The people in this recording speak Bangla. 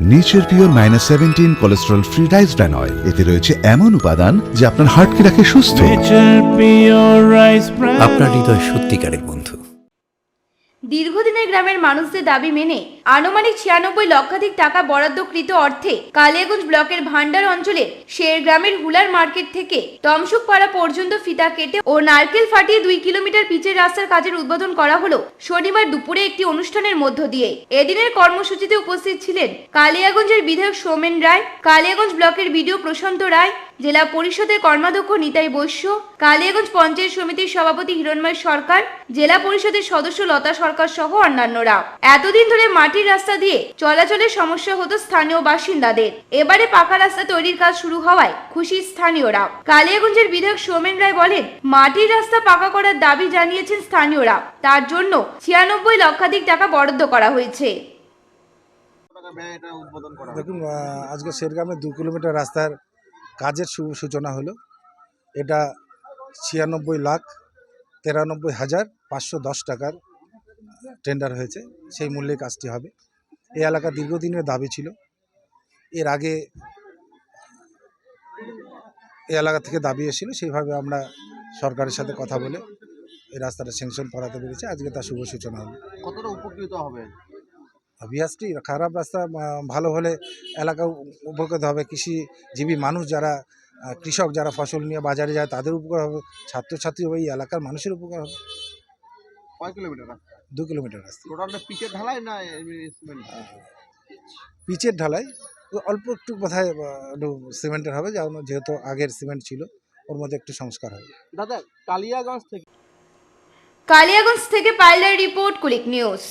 Nature pure minus seventeen cholesterol free rice bran oil এতে রয়েছে এমন উপাদান যা আপনার হার্টকে রাখে সুস্থ। আপনার হৃদয় সত্যিকারের বন্ধু। দীর্ঘদিনের গ্রামের মানুষদের দাবি মেনে আনুমানিক ছিয়ানব্বই লক্ষাধিক টাকা বরাদ্দকৃত অর্থে কালিয়াগঞ্জ ব্লকের ভান্ডার অঞ্চলের শের গ্রামের হুলার মার্কেট থেকে তমসুকপাড়া পর্যন্ত ফিতা কেটে ও নারকেল ফাটিয়ে দুই কিলোমিটার পিচের রাস্তার কাজের উদ্বোধন করা হলো শনিবার দুপুরে একটি অনুষ্ঠানের মধ্য দিয়ে। এদিনের কর্মসূচিতে উপস্থিত ছিলেন কালিয়াগঞ্জের বিধায়ক সোমেন রায়, কালিয়াগঞ্জ ব্লকের বিডিও প্রশান্ত রায়, জেলা পরিষদের কর্মাধ্যক্ষ নিতাই বৈশ্য, কালিয়াগঞ্জ পঞ্চায়েত সমিতির সভাপতি হিরণময় সরকার, জেলা পরিষদের সদস্য লতা সরকার সহ অন্যান্যরা। এতদিন ধরে মাটির রাস্তা দিয়ে চলাচলের সমস্যা হতো স্থানীয় বাসিন্দাদের। এবারে পাকা রাস্তা তৈরির কাজ শুরু হওয়ায় খুশি স্থানীয়রা কালিয়াগঞ্জের বিধায়ক সৌমেন রায় বলেন, মাটির রাস্তা পাকা করার দাবি জানিয়েছেন স্থানীয়রা তার জন্য ছিয়ানব্বই লক্ষাধিক টাকা বরাদ্দ করা হয়েছে। দেখুন আজকে শেরগ্রামে দু কিলোমিটার রাস্তার কাজের সূচনা হলো। এটা ছিয়ানব্বই লাখ, তিরানব্বই হাজার পাঁচশো দশ টাকার টেন্ডার হয়েছে সেই মূল্যে কাজটি হবে। এই এলাকা দীর্ঘদিনের দাবি ছিল। এর আগে এই এলাকা থেকে দাবি এসেছিল সেইভাবে আমরা সরকারের সাথে কথা বলে এই রাস্তাটা স্যাংশন করাতে পেরেছি। আজকে তার শুভ সূচনা হলো কতটা উপকৃত হবে? অবভিয়াসলি খারাপ রাস্তা ভালো হলে এলাকা উপকৃত হবে। কৃষিজীবী মানুষ যারা কৃষক যারা ফসল নিয়ে বাজারে যায় তাদের উপকার হবে। ছাত্রছাত্রী ওই এলাকার মানুষের উপকার হবে। কয় কিলোমিটার রাস্তা? দু কিলোমিটার রাস্তা। টোটালটা পিচের ঢালাই না পিচের ঢালাই। অল্প একটু কোথায় একটু সিমেন্টের হবে যেমন যেহেতু আগের সিমেন্ট ছিল ওর মধ্যে একটু সংস্কার হবে। দাদা কালিয়াগঞ্জ থেকে কালিয়াগঞ্জ থেকে পাইলার রিপোর্ট কুলিক নিউজ।